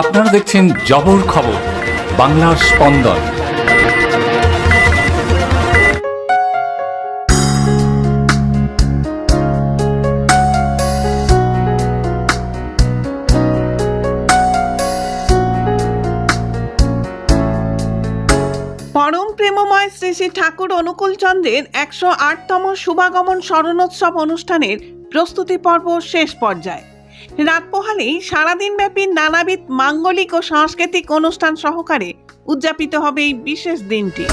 আপনারা দেখছেন জবর খবর, বাংলার স্পন্দন। পরম প্রেমময় শ্রী শ্রী ঠাকুর অনুকূল চন্দ্রের একশো আটতম শুভাগমন স্মরণোৎসব অনুষ্ঠানের প্রস্তুতি পর্ব শেষ পর্যায়ে। রাত পোহালেই সারাদিন ব্যাপী নানাবিধ মাঙ্গলিক ও সাংস্কৃতিক অনুষ্ঠান সহকারে উদযাপিত হবে এই বিশেষ দিনটি।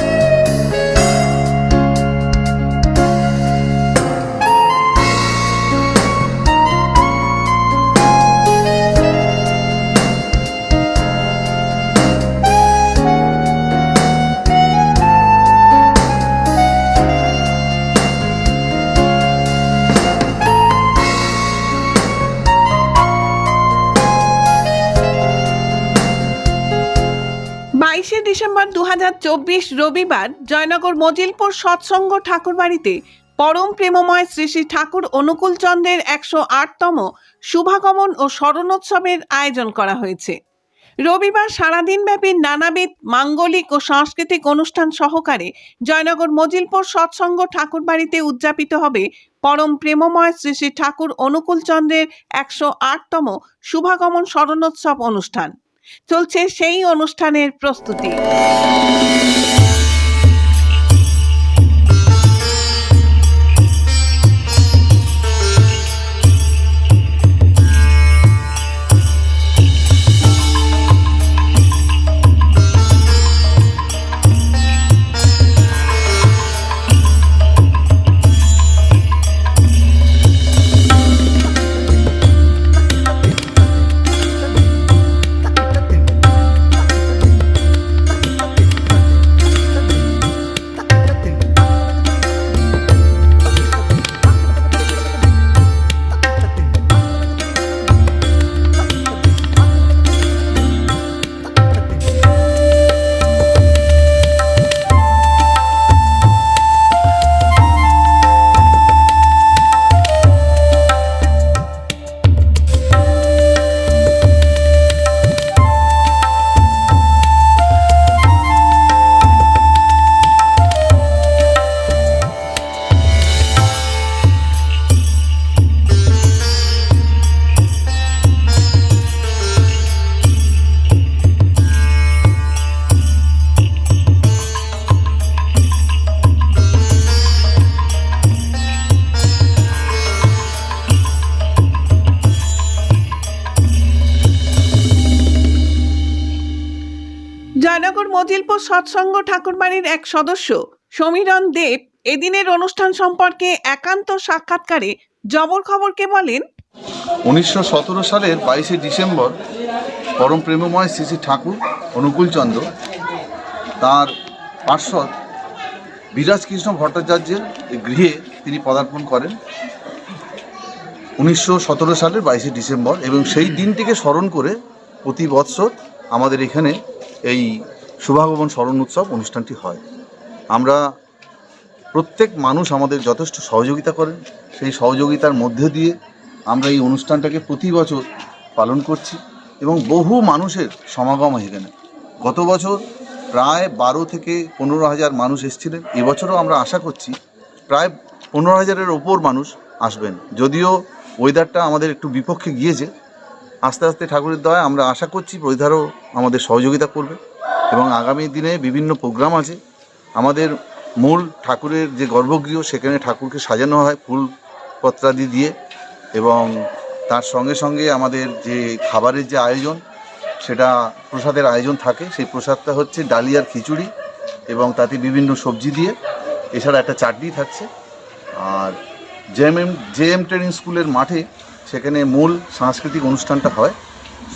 ডিসেম্বর দু হাজার চব্বিশ রবিবার জয়নগর মজিলপুর সৎসঙ্গ ঠাকুরবাড়িতে পরম প্রেমময় শ্রী শ্রী ঠাকুর অনুকূল চন্দ্রের একশো আটতম শুভাগমন ও স্মরণোৎসবের আয়োজন করা হয়েছে। রবিবার সারাদিনব্যাপী নানাবিধ মাঙ্গলিক ও সাংস্কৃতিক অনুষ্ঠান সহকারে জয়নগর মজিলপুর সৎসঙ্গ ঠাকুরবাড়িতে উদযাপিত হবে পরম প্রেমময় শ্রী শ্রী ঠাকুর অনুকূল চন্দ্রের একশো আটতম শুভাগমন স্মরণোৎসব অনুষ্ঠান। চলছে সেই অনুষ্ঠানের প্রস্তুতি। জয়নগর মজিলপুর সৎসঙ্গ ঠাকুরবাড়ির এক সদস্য, সমীরণ দেব, এদিনের অনুষ্ঠান সম্পর্কে একান্ত সাক্ষাৎকারে জবর খবরকে বলেন? উনিশশো সতেরো সালের বাইশে ডিসেম্বর পরম প্রেমময় শ্রী শ্রী ঠাকুর অনুকূলচন্দ্র, তার পার্শ্বদ বিরাজ কৃষ্ণ ভট্টাচার্যের গৃহে তিনি পদার্পণ করেন। উনিশশো সতেরো সালের বাইশে ডিসেম্বর এবং সেই দিনটিকে স্মরণ করে প্রতি বৎসর আমাদের এখানে এই শুভাগমন স্মরণ উৎসব অনুষ্ঠানটি হয়। আমরা প্রত্যেক মানুষ আমাদের যথেষ্ট সহযোগিতা করেন। সেই সহযোগিতার মধ্যে দিয়ে আমরা এই অনুষ্ঠানটাকে প্রতি বছর পালন করছি এবং বহু মানুষের সমাগম এখানে। গত বছর প্রায় বারো থেকে পনেরো হাজার মানুষ এসেছিলেন। এবছরও আমরা আশা করছি প্রায় পনেরো হাজারের ওপর মানুষ আসবেন। যদিও ওয়েদারটা আমাদের একটু বিপক্ষে গিয়েছে আস্তে আস্তে ঠাকুরের দয়া আমরা আশা করছি পরিধারও আমাদের সহযোগিতা করবে এবং আগামী দিনে বিভিন্ন প্রোগ্রাম আছে। আমাদের মূল ঠাকুরের যে গর্ভগৃহ, সেখানে ঠাকুরকে সাজানো হয় ফুল পত্রাদি দিয়ে এবং তার সঙ্গে সঙ্গে আমাদের যে খাবারের যে আয়োজন, সেটা প্রসাদের আয়োজন থাকে। সেই প্রসাদটা হচ্ছে ডালিয়ার খিচুড়ি এবং তাতে বিভিন্ন সবজি দিয়ে। এছাড়া একটা চাটনি থাকছে। আর জেএমএম জেএম ট্রেনিং স্কুলের মাঠে সেখানে মূল সাংস্কৃতিক অনুষ্ঠানটা হয়।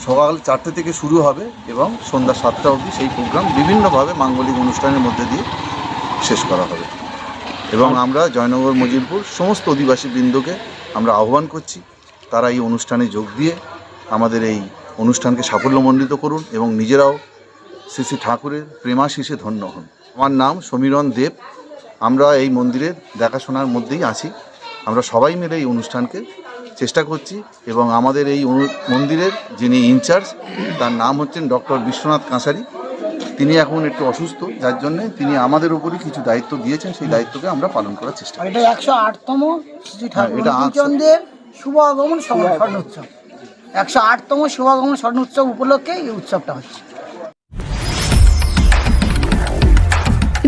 সকাল চারটে থেকে শুরু হবে এবং সন্ধ্যা সাতটা অবধি সেই প্রোগ্রাম বিভিন্নভাবে মাঙ্গলিক অনুষ্ঠানের মধ্যে দিয়ে শেষ করা হবে। এবং আমরা জয়নগর মজিলপুর সমস্ত অধিবাসী বৃন্দকে আমরা আহ্বান করছি তারা এই অনুষ্ঠানে যোগ দিয়ে আমাদের এই অনুষ্ঠানকে সাফল্যমণ্ডিত করুন এবং নিজেরাও শ্রী শ্রী ঠাকুরের প্রেমাশিসে ধন্য হন। আমার নাম সমীরণ দেব। আমরা এই মন্দিরের দেখাশোনার মধ্যেই আছি। আমরা সবাই মিলে এই অনুষ্ঠানকে চেষ্টা করছি এবং আমাদের এই মন্দিরের যিনি ইনচার্জ তার নাম হচ্ছেন ডক্টর বিশ্বনাথ কাঁসারি। তিনি এখন একটু অসুস্থ যার জন্য তিনি আমাদের উপরই কিছু দায়িত্ব দিয়েছেন সেই দায়িত্বকে আমরা পালন করার চেষ্টা এটা একশো আটতম হ্যাঁ, এটা শুভ আগমন স্বর্ণ উৎসব একশো আটতম শুভ আগমন স্বর্ণ উৎসব উপলক্ষে এই উৎসবটা হচ্ছে।